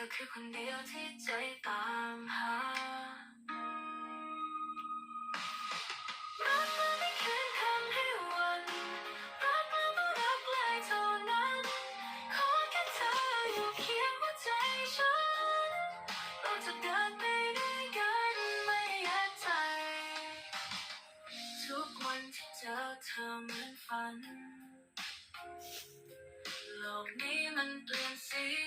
ธอคือคนเดียวที่ใจตามหารักมันไม่คืนคำให้วัน รักมันต้องรักเลยเท่านั้น ขอแค่เธออยู่เคียงหัวใจฉัน เราจะเดินไปด้วยกันไม่แยกใจ ทุกวันที่เจอเธอเหมือนฝัน โลกนี้มันเปลี่ยนสี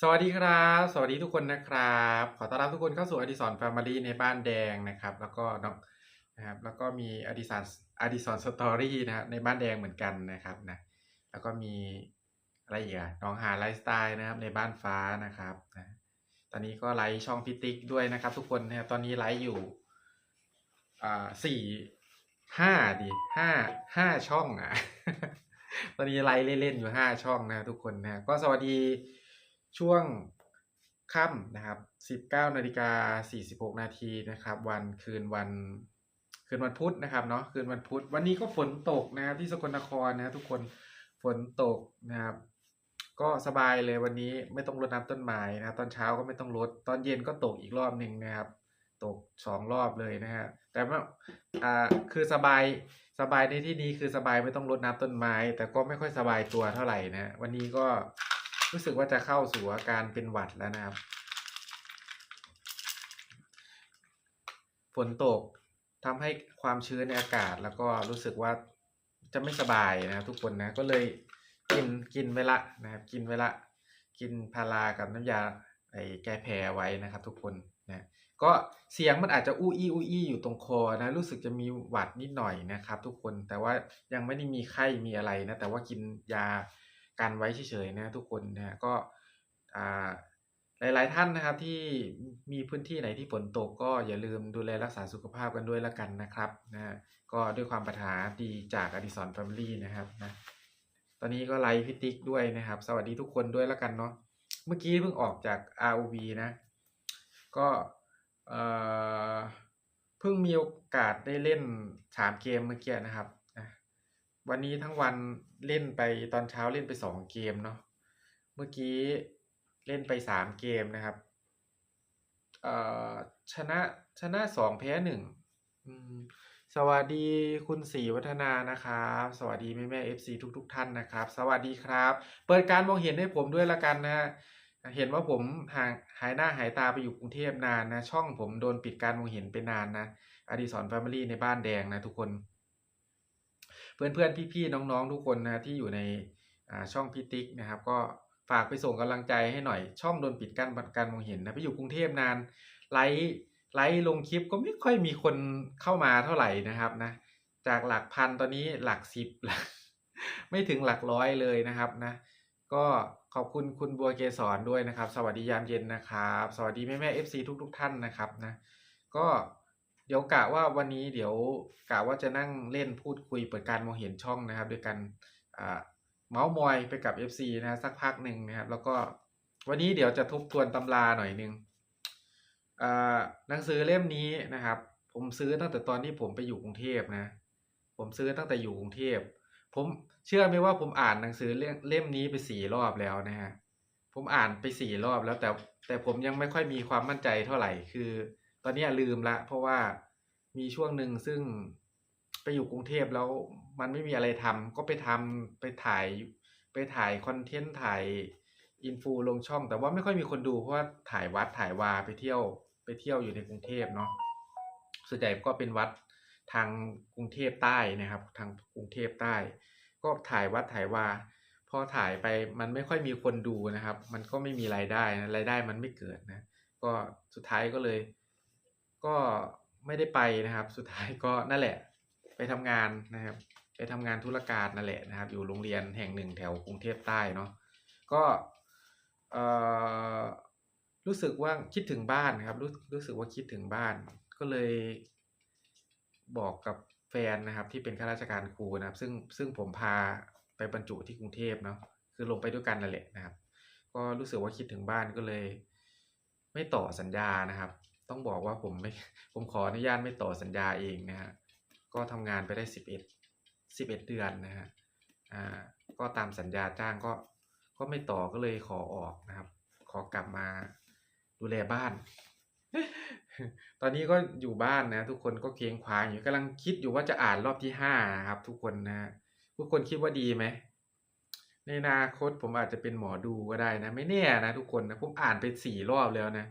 สวัสดีครับ สวัสดีทุกคนนะครับ ขอต้อนรับทุกคนเข้าสู่อดิสรแฟมิลี่ในบ้านแดงนะครับ แล้วก็น้องนะครับ แล้วก็มีอดิสรอดิสรสตอรี่นะครับในบ้านแดงเหมือนกันนะครับนะ แล้วก็มีอะไรอีกอะน้องหาไลฟ์สไตล์นะครับในบ้านฟ้านะครับนะตอนนี้ก็ไลฟ์ช่องพิติกด้วยนะครับ ทุกคนนะครับตอนนี้ไลฟ์อยู่อ่าสี่ห้าดิห้าห้าช่องอะตอนนี้ไลฟ์เล่นๆอยู่ห้าช่องนะทุกคนนะก็สวัสดี ช่วงค่ำนะครับสิบเก้านาฬิกาสี่สิบหกนาทีนะครับ วันคืนวันคืนวันพุธนะครับเนาะคืนวันพุธวันนี้ก็ฝนตกนะครับที่สกลนครนะทุกคนฝนตกนะครับ ก็สบายเลยวันนี้ไม่ต้องรดน้ำต้นไม้นะตอนเช้าก็ไม่ต้องรดตอนเย็นก็ตกอีกรอบหนึ่งนะครับ ตกสองรอบเลยนะฮะแต่ว่าอ่าคือสบายสบายในที่นี้คือสบายไม่ต้องรดน้ำต้นไม้ แต่ก็ไม่ค่อยสบายตัวเท่าไหร่นะ วันนี้ก็ รู้สึกว่าจะเข้าสู่อาการเป็นหวัดแล้วนะครับฝนตกทำให้ความชื้นในอากาศแล้วก็รู้สึกว่าจะไม่สบายนะครับทุกคนนะก็เลยกินกินไว้ละนะครับ กินไว้ละ กินพารากับน้ำยาไอ้แก้แพ้ไว้นะครับ ทุกคนนะก็เสียงมันอาจจะอู้อี้อู้อี้อยู่ตรงคอนะรู้สึกจะมีหวัดนิดหน่อยนะครับ ทุกคนแต่ว่ายังไม่ได้มีไข้มีอะไรนะแต่ว่ากินยา กันไว้เฉยๆนะทุกคนนะก็อ่าหลายๆท่านนะครับที่มีพื้นที่ไหนที่ฝนตกก็อย่าลืมดูแลรักษาสุขภาพกันด้วยละกันนะครับนะก็ด้วยความปรารถนาดีจากอดิสรแฟมิลี่นะครับนะตอนนี้ก็ไลฟ์พิติกด้วยนะครับ สวัสดีทุกคนด้วยแล้วกันเนาะเมื่อกี้เพิ่งออกจาก ROV นะ ก็เออเพิ่งมีโอกาสได้เล่นสามเกมเมื่อกี้นะครับ วันนี้ทั้งวันเล่นไปตอนเช้าเล่นไปสองเกมเนาะเมื่อกี้เล่นไปสามเกมนะครับชนะชนะสองแพ้หนึ่งสวัสดีคุณศรีวัฒนานะครับ สวัสดีแม่แม่เอฟซีทุกทุกๆท่านนะครับ สวัสดีครับ เปิดการมองเห็นให้ผมด้วยละกันนะฮะเห็นว่าผมห่างหายหน้าหายตาไปอยู่กรุงเทพนานนะ ช่องผมโดนปิดการมองเห็นไปนานนะอดีสรแฟมิลี่ในบ้านแดงนะทุกคน เพื่อนเพื่อนพี่พี่ๆน้องๆทุกคนนะที่อยู่ในช่องพิติกนะครับ ก็ฝากไปส่งกำลังใจให้หน่อยช่องโดนปิดการการมองเห็นนะไปอยู่กรุงเทพนานไลฟ์ไลฟ์ลงคลิปก็ไม่ค่อยมีคนเข้ามาเท่าไหร่นะครับนะจากหลักพันตอนนี้หลักสิบหลักไม่ถึงหลักร้อยเลยนะครับนะก็ขอบคุณคุณบัวเกสรด้วยนะครับ สวัสดียามเย็นนะครับ สวัสดีแม่แม่เอฟซีทุก ๆ ท่านนะครับนะก็ เดี๋ยวกะว่าวันนี้เดี๋ยวกะว่าจะนั่งเล่นพูดคุยเปิดการมองเห็นช่องนะครับด้วยกันอ่าเมาส์มอยไปกับ FC นะสักพักหนึ่งนะครับ แล้วก็วันนี้เดี๋ยวจะทบทวนตำราหน่อยนึงอ่าหนังสือเล่มนี้นะครับ ผมซื้อตั้งแต่ตอนที่ผมไปอยู่กรุงเทพนะ ผมซื้อตั้งแต่อยู่กรุงเทพผมเชื่อไหมว่าผมอ่านหนังสือเล่มนี้ไปสี่รอบแล้วนะฮะผมอ่านไปสี่รอบแล้วแต่แต่ผมยังไม่ค่อยมีความมั่นใจเท่าไหร่คือ ตอนนี้ลืมละ เพราะว่ามีช่วงหนึ่งซึ่งไปอยู่กรุงเทพแล้วมันไม่มีอะไรทำก็ไปทำไปถ่ายไปถ่ายคอนเทนต์ถ่ายอินฟูลงช่อง แต่ว่าไม่ค่อยมีคนดูเพราะว่าถ่ายวัดถ่ายวาไปเที่ยวไปเที่ยวอยู่ในกรุงเทพเนาะส่วนใหญ่ก็เป็นวัดทางกรุงเทพใต้นะครับ ทางกรุงเทพใต้ ก็ถ่ายวัดถ่ายวาพอถ่ายไปมันไม่ค่อยมีคนดูนะครับ มันก็ไม่มีรายได้นะรายได้มันไม่เกิดนะ ก็สุดท้ายก็เลย ก็ไม่ได้ไปนะครับ สุดท้ายก็นั่นแหละ ไปทำงานนะครับ ไปทำงานธุรการนั่นแหละนะครับ อยู่โรงเรียนแห่งหนึ่งแถวกรุงเทพใต้เนาะก็เอ่อรู้สึกว่าคิดถึงบ้านครับรู้รู้สึกว่าคิดถึงบ้าน ก็เลยบอกกับแฟนนะครับ ที่เป็นข้าราชการครูนะครับ ซึ่งซึ่งผมพาไปบรรจุที่กรุงเทพเนาะคือลงไปด้วยกันนั่นแหละนะครับ ก็รู้สึกว่าคิดถึงบ้านก็เลย ไม่ต่อสัญญานะครับ ต้องบอกว่าผมไม่ผมขออนุญาตไม่ต่อสัญญาเองนะฮะก็ทำงานไปได้สิบเอ็ดสิบเอ็ดเดือนนะฮะอ่าก็ตามสัญญาจ้างก็ก็ไม่ต่อก็เลยขอออกนะครับ ขอกลับมาดูแลบ้าน ตอนนี้ก็อยู่บ้านนะ ทุกคนก็เคียงควางอยู่กำลังคิดอยู่ว่าจะอ่านรอบที่ห้านะครับ ทุกคนนะฮะทุกคนคิดว่าดีไหมในอนาคตผมอาจจะเป็นหมอดูก็ได้นะ ไม่แน่นะทุกคนนะผมอ่านไปสี่รอบแล้วนะ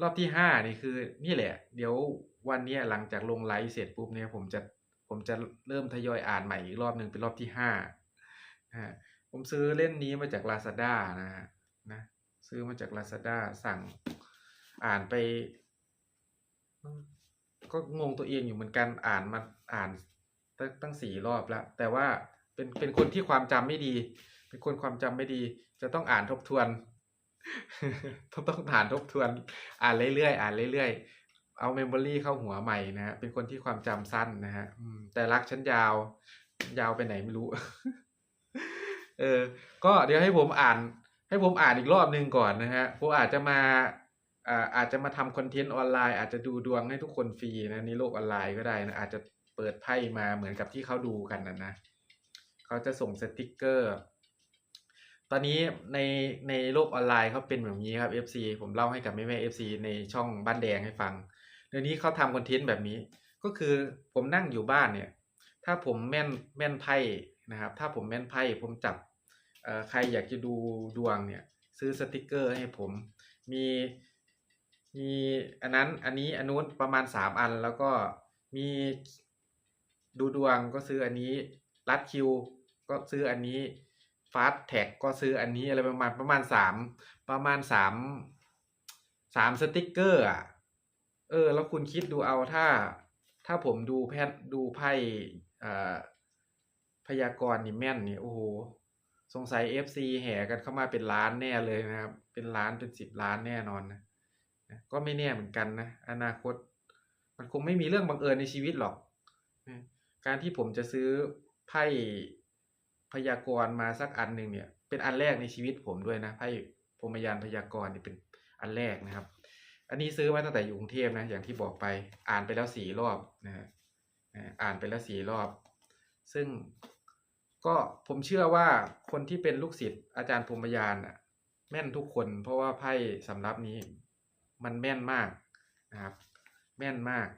รอบที่ห้านี่คือ นี่แหละ เดี๋ยววันนี้หลังจากลงไลฟ์เสร็จปุ๊บเนี่ยผมจะผมจะเริ่มทยอยอ่านใหม่อีกรอบหนึ่งเป็นรอบที่ห้านะฮะผมซื้อเล่มนี้มาจาก Lazada นะฮะนะซื้อมาจาก Lazada สั่งอ่านไป ก็งงตัวเองอยู่เหมือนกันอ่านมาอ่านตตั้งสี่รอบแล้ว แต่ว่าเป็นเป็นคนที่ความจำไม่ดี เป็นคนความจำไม่ดี จะต้องอ่านทบทวน ต้องต้องอ่านทบทวน อ่านเรื่อยๆอ่านเรื่อยๆ เอาเมมโมรีเข้าหัวใหม่นะฮะเป็นคนที่ความจำสั้นนะฮะแต่รักฉันยาว ยาวไปไหนไม่รู้ เออ ก็เดี๋ยวให้ผมอ่าน ให้ผมอ่านอีกรอบหนึ่งก่อนนะฮะผมอาจจะมาอ่าอาจจะมาทำคอนเทนต์ออนไลน์อาจจะดูดวงให้ทุกคนฟรีนะในโลกออนไลน์ก็ได้นะอาจจะเปิดไพ่มาเหมือนกับที่เขาดูกันนะนะเขาจะส่งสติกเกอร์ ตอนนี้ในในโลกออนไลน์เขาเป็นแบบนี้ครับ FC ผมเล่าให้กับแม่แม่ FC ในช่องบ้านแดงให้ฟังเดี๋ยวนี้เขาทำคอนเทนต์แบบนี้ ก็คือผมนั่งอยู่บ้านเนี่ย ถ้าผมแม่นแม่นไพ่นะครับ ถ้าผมแม่นไพ่ผมจับเอ่อใครอยากจะดูดวงเนี่ย ซื้อสติกเกอร์ให้ผมมีมีอันนั้นอันนี้อันนู้นประมาณสามอันแล้วก็มีดูดวงก็ซื้ออันนี้รัดคิว ก็ซื้ออันนี้ ฟาสแท็กก็ซื้ออันนี้อะไรประมาณประมาณสามประมาณสามสามสติกเกอร์อะเออ แล้วคุณคิดดูเอาถ้า ถ้าผมดูแพทดูไพ่อ่าพยากรณ์นี่แม่นนี่โอ้โหสงสัย FC แห่กันเข้ามาเป็นล้านแน่เลยนะครับ เป็นล้านเป็นสิบล้านแน่นอนนะก็ไม่แน่เหมือนกันนะ อนาคต มันคงไม่มีเรื่องบังเอิญในชีวิตหรอก การที่ผมจะซื้อไพ่ พยากรณ์มาสักอันหนึ่งเนี่ย เป็นอันแรกในชีวิตผมด้วยนะไพ่พรมยานพยากรณ์นี่เป็นอันแรกนะครับ อันนี้ซื้อมาตั้งแต่อยู่กรุงเทพนะอย่างที่บอกไปอ่านไปแล้วสี่รอบนะฮะอ่านไปแล้วสี่รอบ ซึ่งก็ผมเชื่อว่าคนที่เป็นลูกศิษย์อาจารย์พรมยานอะแม่นทุกคนเพราะว่าไพ่สำรับนี้มันแม่นมากนะครับแม่นมาก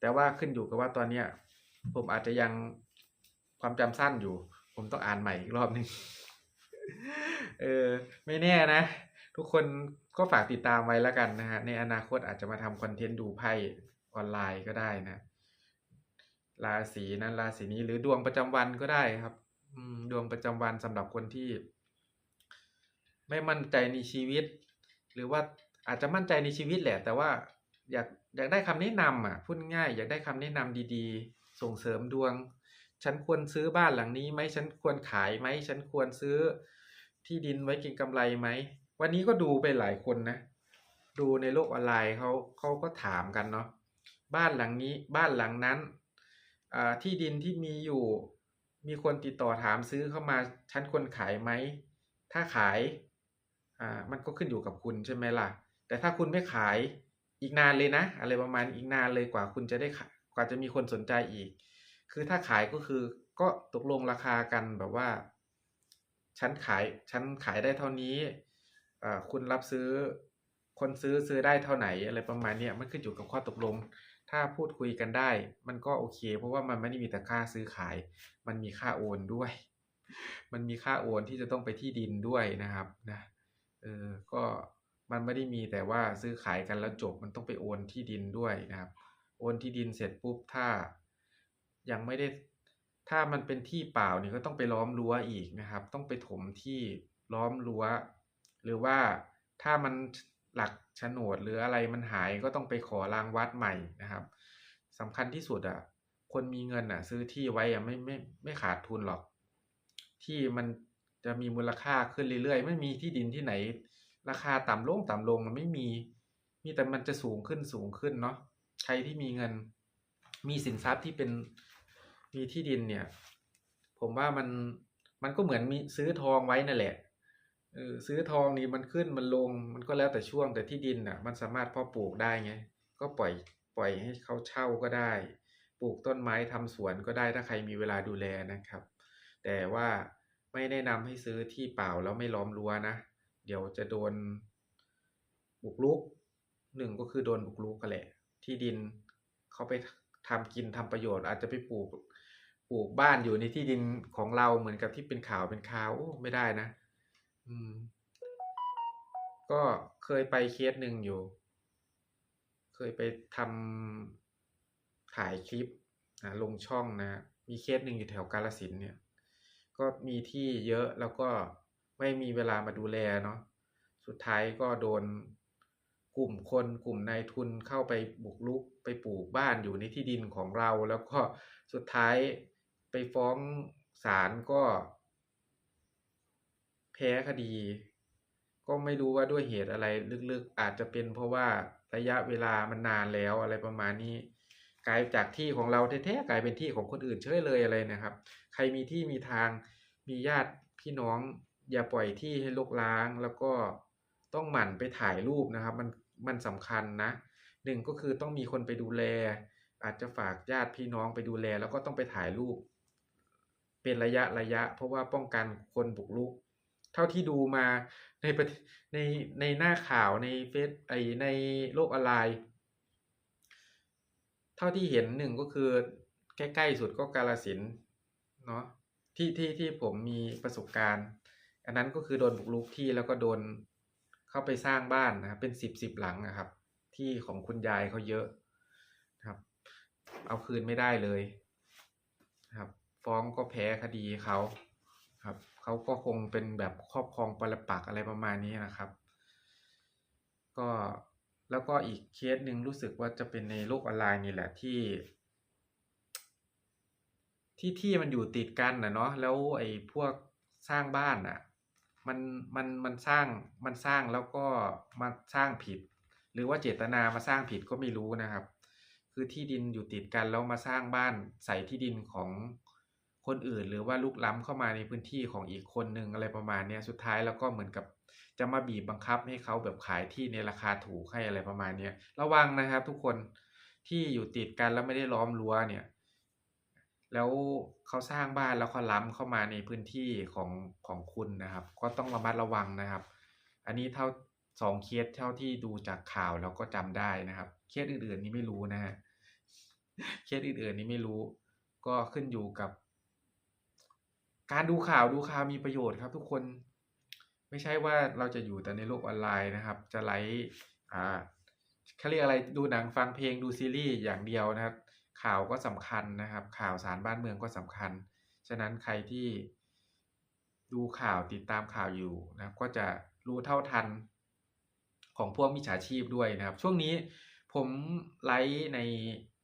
แต่ว่าขึ้นอยู่กับว่าตอนเนี้ยผมอาจจะยังความจำสั้นอยู่ ผมต้องอ่านใหม่อีกรอบหนึ่งเออไม่แน่นะ ทุกคนก็ฝากติดตามไว้แล้วกันนะฮะ ในอนาคตอาจจะมาทำคอนเทนต์ดูไพ่ออนไลน์ก็ได้นะราศีนั้นราศีนี้หรือดวงประจำวันก็ได้ครับดวงประจำวันสำหรับคนที่ ไม่มั่นใจในชีวิต หรือว่าอาจจะมั่นใจในชีวิตแหละ แต่ว่าอยากอยากได้คำแนะนำอะพูดง่าย อยากได้คำแนะนำดี ๆ ส่งเสริมดวง ฉันควรซื้อบ้านหลังนี้ไหมฉันควรขายไหมฉันควรซื้อที่ดินไว้เก็งกำไรไหมวันนี้ก็ดูไปหลายคนนะ ดูในโลกออนไลน์เขาเขาก็ถามกันเนาะบ้านหลังนี้บ้านหลังนั้นอ่าที่ดินที่มีอยู่มีคนติดต่อถามซื้อเข้ามาฉันควรขายไหมถ้าขายอ่ามันก็ขึ้นอยู่กับคุณใช่ไหมล่ะ แต่ถ้าคุณไม่ขายอีกนานเลยนะ อะไรประมาณอีกนานเลยกว่าคุณจะได้ขายกว่าจะมีคนสนใจอีก คือถ้าขายก็คือก็ตกลงราคากันแบบว่าฉันขายฉันขายได้เท่านี้คุณรับซื้อคนซื้อซื้อได้เท่าไหนอะไรประมาณนี้มันขึ้นอยู่กับข้อตกลง ถ้าพูดคุยกันได้ มันก็โอเค เพราะว่ามันไม่ได้มีแต่ค่าซื้อขาย มันมีค่าโอนด้วย มันมีค่าโอนที่จะต้องไปที่ดินด้วยนะครับนะเออก็มันไม่ได้มีแต่ว่าซื้อขายกันแล้วจบมันต้องไปโอนที่ดินด้วยนะครับ โอนที่ดินเสร็จปุ๊บถ้า ยังไม่ได้ถ้ามันเป็นที่เปล่านี่ก็ต้องไปล้อมรั้วอีกนะครับ ต้องไปถมที่ล้อมรั้ว หรือว่าถ้ามันหลักโฉนดหรืออะไรมันหายก็ต้องไปขอรางวัดใหม่นะครับสำคัญที่สุดอะคนมีเงินอะ ซื้อที่ไว้อะไม่ไม่ไม่ขาดทุนหรอก ที่มันจะมีมูลค่าขึ้นเรื่อยๆ ไม่มีที่ดินที่ไหน ราคาต่ำลงต่ำลงมันไม่มี มีแต่มันจะสูงขึ้นสูงขึ้นเนาะใครที่มีเงิน มีสินทรัพย์ที่เป็น มีที่ดินเนี่ย ผมว่ามันมันก็เหมือนมีซื้อทองไว้นั่นแหละเออซื้อทองนี่มันขึ้นมันลงมันก็แล้วแต่ช่วงแต่ที่ดินอะ มันสามารถเพาะปลูกได้ไงก็ปล่อยปล่อยให้เขาเช่าก็ได้ ปลูกต้นไม้ทำสวนก็ได้ถ้าใครมีเวลาดูแลนะครับ แต่ว่าไม่แนะนำให้ซื้อที่เปล่าแล้วไม่ล้อมรั้วนะเดี๋ยวจะโดนบุกรุกหนึ่งก็คือโดนบุกรุกกันแหละ ที่ดินเขาไปทำกินทำประโยชน์อาจจะไปปลูก ลูกบ้านอยู่ในที่ดินของเราเหมือนกับที่เป็นข่าวเป็นข่าวโอ้ไม่ได้นะ อืม ก็เคยไปเคสหนึ่งอยู่ เคยไปทำถ่ายคลิปนะลงช่องนะ มีเคสหนึ่งอยู่แถวกาลสินเนี่ย ก็มีที่เยอะแล้วก็ไม่มีเวลามาดูแลเนาะสุดท้ายก็โดนกลุ่มคนกลุ่มนายทุนเข้าไปบุกรุกไปปลูกบ้านอยู่ในที่ดินของเรา แล้วก็สุดท้าย ไปฟ้องศาลก็แพ้คดี ก็ไม่รู้ว่าด้วยเหตุอะไรลึกๆ อาจจะเป็นเพราะว่าระยะเวลามันนานแล้วอะไรประมาณนี้ กลายจากที่ของเราแท้ๆกลายเป็นที่ของคนอื่นเฉยเลยอะไรนะครับ ใครมีที่มีทางมีญาติพี่น้อง อย่าปล่อยที่ให้รกร้าง แล้วก็ต้องหมั่นไปถ่ายรูปนะครับ มันมันสำคัญนะหนึ่งก็คือต้องมีคนไปดูแล อาจจะฝากญาติพี่น้องไปดูแล แล้วก็ต้องไปถ่ายรูป เป็นระยะระยะ เพราะว่าป้องกันคนบุกรุก เท่าที่ดูมาในในในหน้าข่าวในเฟซไอในโลกออนไลน์ เท่าที่เห็นหนึ่งก็คือใกล้ๆสุดก็กาลสินเนาะที่ที่ที่ผมมีประสบการณ์ อันนั้นก็คือโดนบุกรุกที่แล้วก็โดนเข้าไปสร้างบ้านนะครับเป็นสิบสิบหลังนะครับ ที่ของคุณยายเขาเยอะนะครับ เอาคืนไม่ได้เลยนะครับ ฟ้องก็แพ้คดีเขาครับเขาก็คงเป็นแบบครอบครองปรปักอะไรประมาณนี้นะครับ ก็แล้วก็อีกเคสหนึ่งรู้สึกว่าจะเป็นในโลกออนไลน์นี่แหละที่ ที่ที่มันอยู่ติดกันนะเนาะแล้วไอ้พวกสร้างบ้านอะมันมันมันสร้างมันสร้างแล้วก็มาสร้างผิด หรือว่าเจตนามาสร้างผิดก็ไม่รู้นะครับ คือที่ดินอยู่ติดกันแล้วมาสร้างบ้านใส่ที่ดินของ คนอื่นหรือว่าลุกล้ำเข้ามาในพื้นที่ของอีกคนหนึ่งอะไรประมาณนี้สุดท้ายแล้วก็เหมือนกับจะมาบีบบังคับให้เขาแบบขายที่ในราคาถูกให้อะไรประมาณนี้ระวังนะครับ ทุกคนที่อยู่ติดกันแล้วไม่ได้ล้อมรั้วเนี่ย แล้วเขาสร้างบ้านแล้วเขาล้ำเข้ามาในพื้นที่ของของคุณนะครับ ก็ต้องระมัดระวังนะครับ อันนี้เท่าสองเคสเท่าที่ดูจากข่าวแล้วก็จำได้นะครับ เคสอื่นๆนี่ไม่รู้นะฮะเคสอื่นๆนี่ไม่รู้ ก็ขึ้นอยู่กับ การดูข่าวดูข่าวมีประโยชน์ครับ ทุกคน ไม่ใช่ว่าเราจะอยู่แต่ในโลกออนไลน์นะครับ จะไลฟ์อ่าเขาเรียกอะไรดูหนังฟังเพลงดูซีรีส์อย่างเดียวนะครับ ข่าวก็สำคัญนะครับ ข่าวสารบ้านเมืองก็สำคัญ ฉะนั้นใครที่ดูข่าวติดตามข่าวอยู่นะก็จะรู้เท่าทันของพวกมิจฉาชีพด้วยนะครับ ช่วงนี้ผมไลฟ์ใน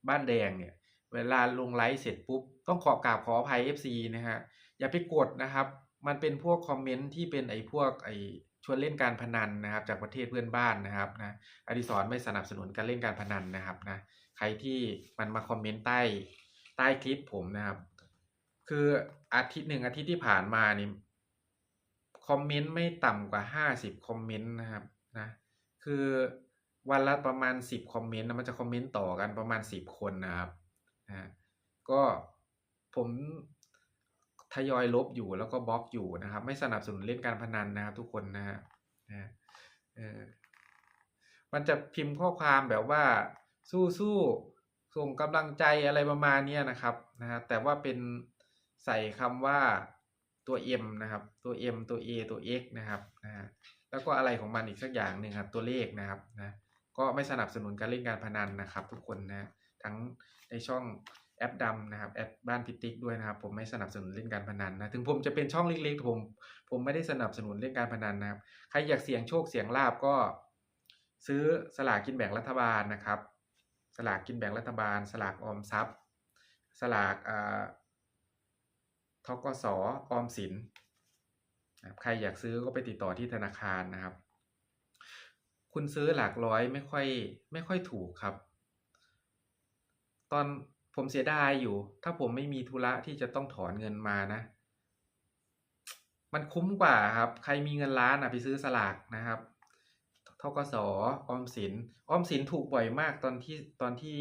บ้านแดงเนี่ย เวลาลงไลฟ์เสร็จปุ๊บ ต้องขอกราบขออภัย FC นะฮะ อย่าไปกดนะครับ มันเป็นพวกคอมเมนต์ที่เป็นไอ้พวกไอ้ชวนเล่นการพนันนะครับ จากประเทศเพื่อนบ้านนะครับนะอดิศรไม่สนับสนุนการเล่นการพนันนะครับนะใครที่มันมาคอมเมนต์ใต้ใต้คลิปผมนะครับ คืออาทิตย์หนึ่งอาทิตย์ที่ผ่านมานี่คอมเมนต์ไม่ต่ำกว่าห้าสิบคอมเมนต์นะครับนะคือวันละประมาณสิบคอมเมนต์นะมันจะคอมเมนต์ต่อกันประมาณสิบคนนะครับ นะก็ผมทยอยลบอยู่แล้วก็บล็อกอยู่นะครับ ไม่สนับสนุนเล่นการพนันนะครับทุกคนนะฮะนะมันจะพิมพ์ข้อความแบบว่าสู้สู้ส่งกำลังใจอะไรประมาณเนี้ยนะครับนะฮะแต่ว่าเป็นใส่คำว่าตัว M นะครับ ตัว M ตัว A ตัว X นะครับนะฮะแล้วก็อะไรของมันอีกสักอย่างหนึ่งครับ ตัวเลขนะครับนะก็ไม่สนับสนุนการเล่นการพนันนะครับ ทุกคนนะทั้ง ในช่องแอปดำนะครับแอปบ้านพิติกด้วยนะครับ ผมไม่สนับสนุนเล่นการพนันนะถึงผมจะเป็นช่องเล็กๆผมผมไม่ได้สนับสนุนเล่นการพนันนะครับ ใครอยากเสี่ยงโชคเสี่ยงลาบก็ ซื้อสลากกินแบ่งรัฐบาลนะครับ สลากกินแบ่งรัฐบาล สลากออมทรัพย์ สลากอ่าทกสออมสินใครอยากซื้อก็ไปติดต่อที่ธนาคารนะครับ คุณซื้อหลักร้อยไม่ค่อยไม่ค่อยถูกครับ ตอนผมเสียดายอยู่ ถ้าผมไม่มีธุระที่จะต้องถอนเงินมานะ มันคุ้มกว่าครับ ใครมีเงินล้านอะไปซื้อสลากนะครับทกสออมสินออมสินถูกบ่อยมากตอนที่ตอนที่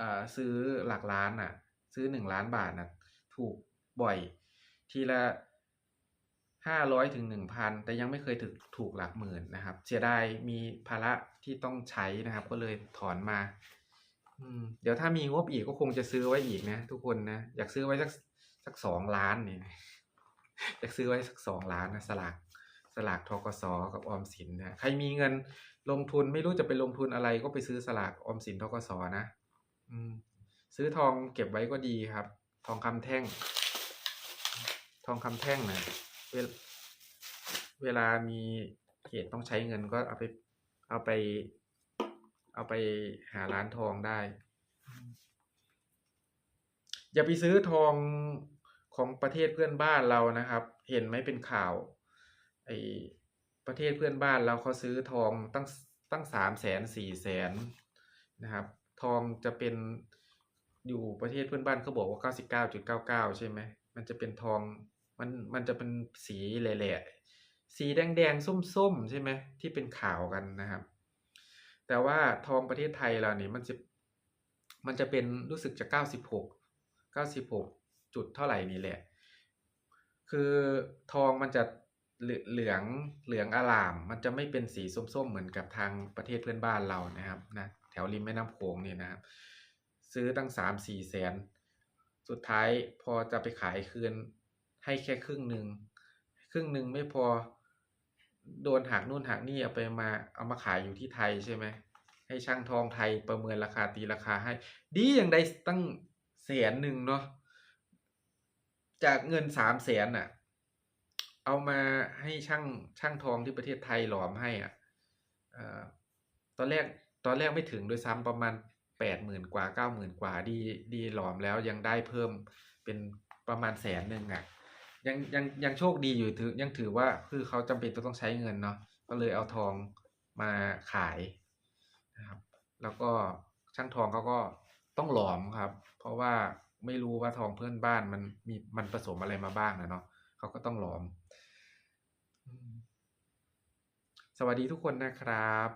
อ่าซื้อหลักล้านอะซื้อหนึ่งล้านบาทนะถูกบ่อย ทีละห้าร้อยถึงหนึ่งพันแต่ยังไม่เคยถูกถูกหลักหมื่นนะครับ เสียดายมีภาระที่ต้องใช้นะครับ ก็เลยถอนมา เดี๋ยวถ้ามีงบอีกก็คงจะซื้อไว้อีกนะทุกคนนะ อยากซื้อไว้สักสักสองล้านนี่อยากซื้อไว้สักสองล้านนะสลากสลากทกสกับออมสินนะใครมีเงินลงทุนไม่รู้จะไปลงทุนอะไรก็ไปซื้อสลากออมสินทกสนะ อืม ซื้อทองเก็บไว้ก็ดีครับ ทองคำแท่ง ทองคำแท่งนะเวลเวลามีเหตุต้องใช้เงินก็เอาไปเอาไป เอาไปหาร้านทองได้ อย่าไปซื้อทองของประเทศเพื่อนบ้านเรานะครับ เห็นไหมเป็นข่าวไอประเทศเพื่อนบ้านเราเขาซื้อทองตั้งตั้งสามแสนสี่แสนนะครับ ทองจะเป็นอยู่ประเทศเพื่อนบ้านเขาบอกว่าเก้าสิบเก้าจุดเก้าเก้าใช่ไหมมันจะเป็นทองมันมันจะเป็นสีแหล่ๆสีแดงแดงๆส้มๆใช่ไหมที่เป็นข่าวกันนะครับ แต่ว่าทองประเทศไทยเราเนี่ยมันจะมันจะเป็นรู้สึกจะเก้าสิบหกเก้าสิบหกจุดเท่าไหร่นี่แหละ คือทองมันจะเหลืองเหลืองอลาม มันจะไม่เป็นสีส้มๆ เหมือนกับทางประเทศเพื่อนบ้านเรานะครับนะแถวริมแม่น้ำโขงเนี่ยนะครับ ซื้อตั้งสามสี่แสน สุดท้ายพอจะไปขายคืนให้แค่ครึ่งหนึ่งครึ่งหนึ่งไม่พอ โดนหักนู่นหักนี่เอาไปมาเอามาขายอยู่ที่ไทยใช่ไหมให้ช่างทองไทยประเมินราคาตีราคาให้ ดีอย่างใดตั้งแสนหนึ่งเนาะจากเงินสามแสนอะ เอามาให้ช่างช่างทองที่ประเทศไทยหลอมให้อะอตอนแรกตอนแรกไม่ถึงโดวยซ้ำประมาณแปดหมื่นกว่าเก้าหมื่นกว่าดีดีหลอมแล้วยังได้เพิ่มเป็นประมาณแสนหนึ่งอะ ยังยังยังโชคดีอยู่ถือยังถือว่าคือเขาจำเป็นต้องใช้เงินเนาะก็เลยเอาทองมาขายนะครับแล้วก็ช่างทองเขาก็ต้องหลอมครับ เพราะว่าไม่รู้ว่าทองเพื่อนบ้านมันมีมันผสมอะไรมาบ้างนะเนาะเขาก็ต้องหลอมอืมสวัสดีทุกคนนะครับ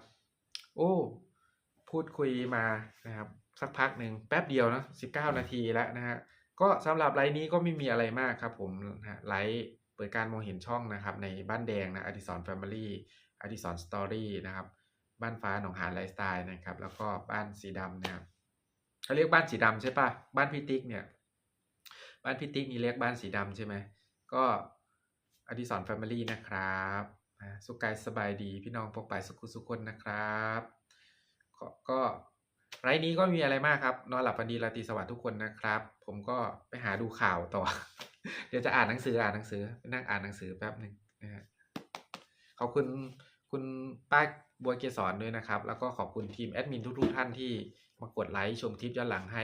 โอ้ พูดคุยมานะครับ สักพักหนึ่งแป๊บเดียวนะสิบเก้านาทีแล้วนะฮะ ก็สำหรับไลฟ์นี้ก็ไม่มีอะไรมากครับผมนะฮะไลฟ์เปิดการมองเห็นช่องนะครับ ในบ้านแดงนะอดิสรแฟมิลี่อดิสรสตอรี่นะครับ บ้านฟ้าหนองหานไลฟ์สไตล์นะครับ แล้วก็บ้านสีดำนะครับเขาเรียกบ้านสีดำใช่ปะบ้านพี่ติ๊กเนี่ย บ้านพี่ติ๊กนี่เรียกบ้านสีดำใช่ไหมก็อดิสรแฟมิลี่นะครับสุขกายสบายดีพี่น้องปกปายสุขุสุขคนนะครับ ก็ ไรนี้ก็ม่มีอะไรมากครับ นอนหลับฝันดีราตรีสวัสดิ์ทุกคนนะครับ ผมก็ไปหาดูข่าวต่อ เดี๋ยวจะอ่านหนังสืออ่านหนังสือไปนั่งอ่านหนังสือแป๊บหนึ่งนะฮะขอบคุณคุณป้าบัวเกสรด้วยนะครับ แล้วก็ขอบคุณทีมแอดมินทุกๆท่านที่มากดไลค์ชมคลิปย้อนหลังให้